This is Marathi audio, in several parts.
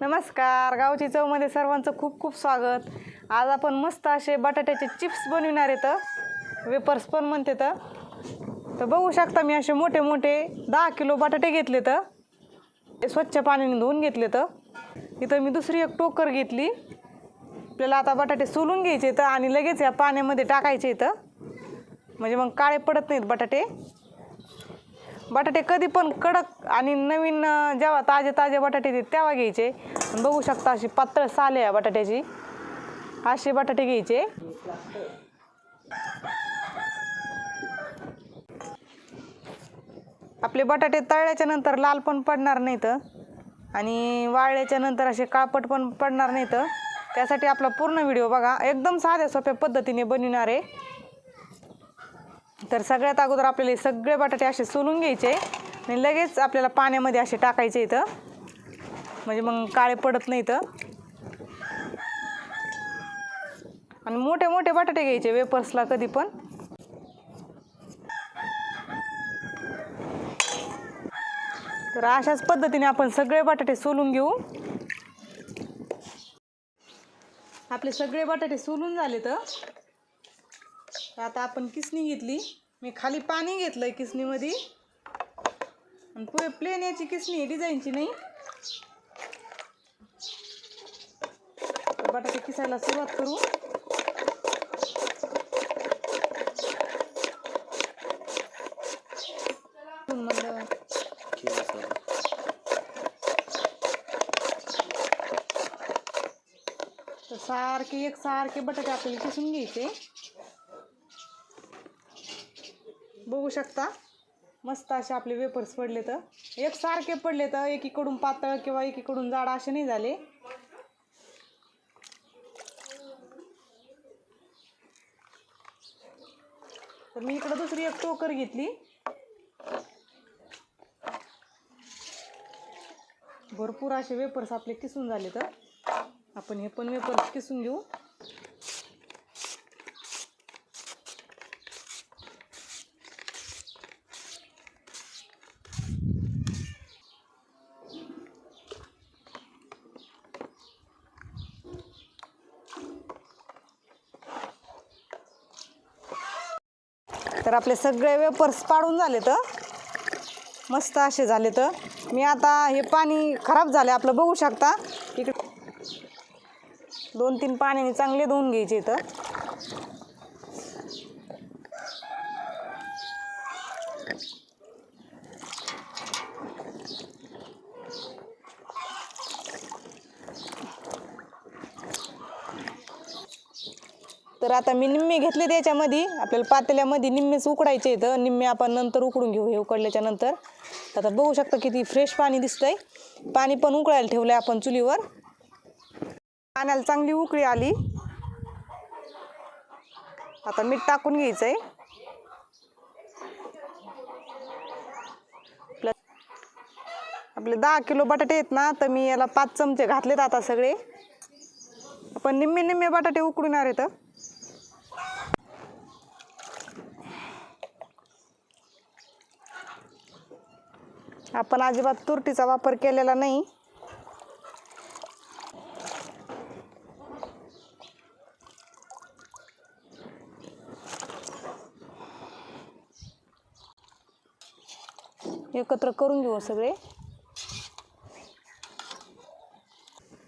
नमस्कार. गावची चवमध्ये सर्वांचं खूप खूप स्वागत. आज आपण मस्त असे बटाट्याचे चिप्स बनविणार आहेत वेपर्स पण म्हणते तर. तर बघू शकता मी असे मोठे मोठे दहा किलो बटाटे घेतले तर. ते स्वच्छ पाण्याने धुवून घेतले तर. इथं मी दुसरी एक टोकर घेतली. आपल्याला आता बटाटे सोलून घ्यायचे तर आणि लगेच या पाण्यामध्ये टाकायचे इथं म्हणजे मग काळे पडत नाहीत बटाटे. बटाटे कधी पण कडक आणि नवीन जेव्हा ताजे ताजे बटाटे येते तेव्हा घ्यायचे. बघू शकता अशी पातळ साल आहे या बटाट्याची. असे बटाटे घ्यायचे. आपले बटाटे तळल्याच्या नंतर लाल पण पडणार नाहीत. आणि वाळल्याच्या नंतर असे काळपट पण पडणार नाहीत. त्यासाठी आपला पूर्ण व्हिडिओ बघा. एकदम साध्या सोप्या पद्धतीने बनविणार आहे. तर सगळ्यात अगोदर आपल्याला हे सगळे बटाटे असे सोलून घ्यायचे आणि लगेच आपल्याला पाण्यामध्ये असे टाकायचे इथं. म्हणजे मग काळे पडत नाही इथं. आणि मोठे मोठे बटाटे घ्यायचे वेपर्सला कधी पण. तर अशाच पद्धतीने आपण सगळे बटाटे सोलून घेऊ. आपले सगळे बटाटे सोलून झाले तर आता आपण किसणी घेतली. मी खाली पाणी घेतलंय किसणीमध्ये. आणि पुढे प्लेन याची किसणी आहे डिझाईनची नाही. बटाटे किसायला सुरुवात करू. तर सारखे एक सारखे बटाटे आपल्याला किसून घ्यायचे. बघू शकता. मस्त असे आपले वेपर्स पडले तर. एक सारखे पडले तर एकीकडून पातळ किंवा एकीकडून जाड असे नाही झाले. तर मी इकडं दुसरी एक टोकर घेतली. भरपूर असे वेपर्स आपले किसून झाले तर. आपण हे पण वेपर्स किसून घेऊ. तर आपले सगळे वेपर्स पाडून झाले तर मस्त असे झाले तर मी आता हे पाणी खराब झाले आपलं बघू शकता. इकडे दोन तीन पाण्याने चांगले धुवून घ्यायचे इथं. तर आता मी निम्मे घेतले त्याच्यामध्ये. आपल्याला पातेल्यामध्ये निम्मेच उकडायचे आहेत. निम्मे आपण नंतर उकडून घेऊ हे उकडल्याच्या नंतर. आता बघू शकता किती फ्रेश पाणी दिसतंय. पाणी पण उकळायला ठेवलंय आपण चुलीवर. पाण्याला चांगली उकळी आली. आता मीठ टाकून घ्यायचंय. आपल्या- आपले दहा किलो बटाटे आहेत ना तर मी याला पाच चमचे घातलेत आता सगळे. आपण निम्मे निम्मे बटाटे उकडून आहेत आपण अजिबात तुरटीचा वापर केलेला नाही. एकत्र करून घेऊ सगळे.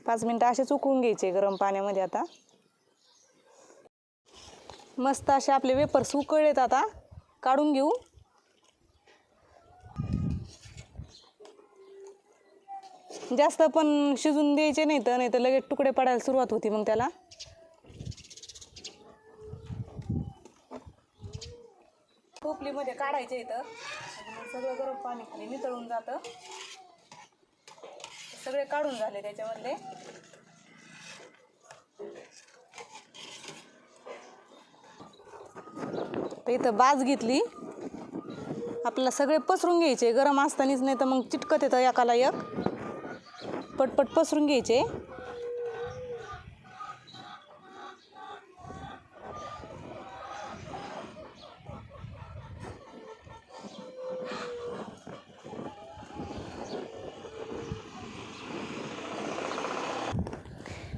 पाच मिनटं असेच उकळून घ्यायचे गरम पाण्यामध्ये आता. मस्त असे आपले वेपर्स उकळलेत आता. काढून घेऊ. जास्त पण शिजून द्यायचे नाही तर नाही तर लगेच तुकडे पडायला सुरुवात होती मग त्याला. खोपलीमध्ये काढायचे इथं. सगळं गरम पाणी खाली नितळून जातं. सगळे काढून झाले त्याच्यामधले. तर इथं बाज घेतली. आपल्याला सगळे पसरून घ्यायचे. गरम असतानाच नाही तर मग चिटकत येतं एकाला एक. पटपट पसरून घ्यायचे.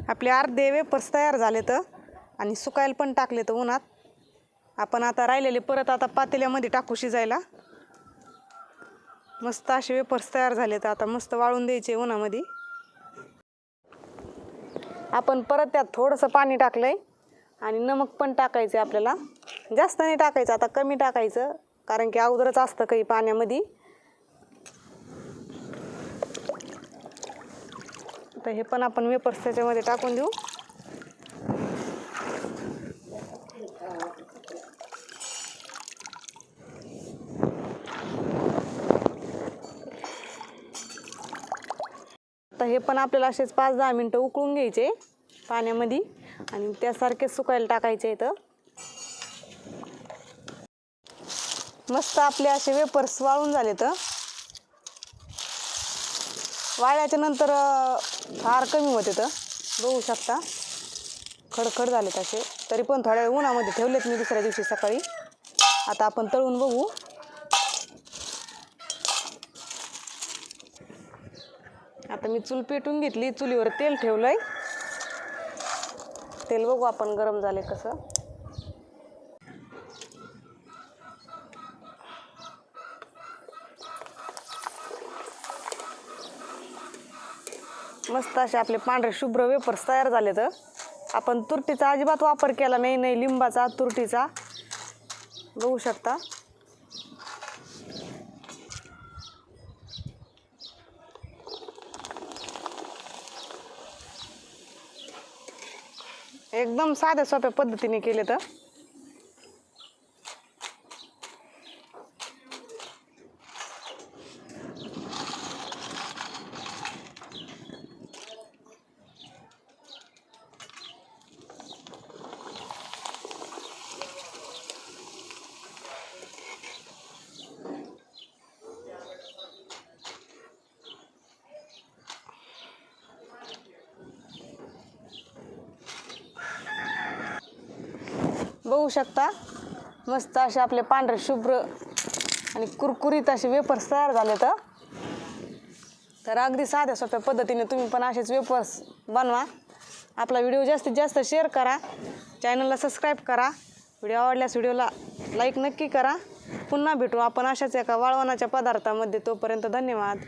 आपले अर्धे वेपर्स तयार झाले तर आणि सुकायला पण टाकले तर उन्हात. आपण आता राहिलेले परत आता पातेल्यामध्ये टाकू शिजायला. मस्त असे वेपर्स तयार झाले तर आता मस्त वाळून द्यायचे उन्हामध्ये. आपण परत त्यात थोडंसं पाणी टाकलंय आणि नमक पण टाकायचं आहे आपल्याला. जास्त नाही टाकायचं आता कमी टाकायचं कारण की अगोदरच असतं काही पाण्यामध्ये. तर हे पण आपण वेपर्स त्याच्यामध्ये टाकून देऊ. तर हे पण आपल्याला असेच पाच दहा मिनटं उकळून घ्यायचे पाण्यामध्ये. आणि त्यासारखेच सुकायला टाकायचे इथं. मस्त आपले असे वेपर्स वाळून झाले तर वाळल्याच्या नंतर फार कमी होते तर बघू शकता. खडखड झालेत असे. तरी पण थोड्या वेळ उन्हामध्ये ठेवलेत मी दुसऱ्या दिवशी सकाळी. आता आपण तळून बघू. आता मी चूल पेटून घेतली चुलीवर तेल ठेवलं आहे तेल बघू आपण गरम झाले कसं. मस्त असे आपले पांढरे शुभ्र वेपर्स तयार झाले तर आपण तुरटीचा अजिबात वापर केला नाही नाही लिंबाचा तुरटीचा. बघू शकता. एकदम साध्या सोप्या पद्धतीने केले तर. बघू शकता. मस्त असे आपले पांढरे शुभ्र आणि कुरकुरीत असे वेपर्स तयार झाले तर तर अगदी साध्या सोप्या पद्धतीने तुम्ही पण असेच वेपर्स बनवा. आपला व्हिडिओ जास्तीत जास्त शेअर करा. चॅनलला सबस्क्राईब करा. व्हिडिओ आवडल्यास व्हिडिओला लाईक नक्की करा. पुन्हा भेटू आपण अशाच एका वाळवणाच्या पदार्थामध्ये. तोपर्यंत धन्यवाद.